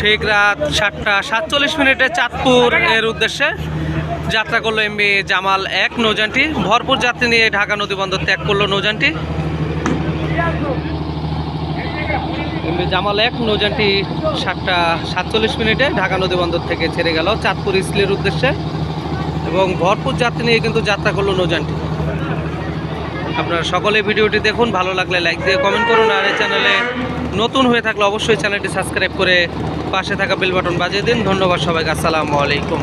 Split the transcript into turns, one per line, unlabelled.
ঠিক রাত সাতটা সাতচল্লিশ মিনিটে চাঁদপুর এর উদ্দেশ্যে যাত্রা করল এমবি জামাল এক নৌযানটি। ভরপুর যাত্রী নিয়ে ঢাকা নদী বন্দর ত্যাগ করল নৌযানটি। এমবি জামাল এক নৌজানটি সাতটা সাতচল্লিশ মিনিটে ঢাকা নদী বন্দর থেকে ছেড়ে গেল চাঁদপুর ইসলির উদ্দেশ্যে। এবং ভরপুর যাত্রী নিয়ে কিন্তু যাত্রা করল নৌযানটি। আপনারা সকলে ভিডিওটি দেখুন, ভালো লাগলে লাইক দিয়ে কমেন্ট করুন, আর এই চ্যানেলে নতুন হয়ে থাকলে অবশ্যই চ্যানেলটি সাবস্ক্রাইব করে পাশে থাকা বেল বাটন বাজিয়ে দিন। ধন্যবাদ সবাইকে, আসসালামু আলাইকুম।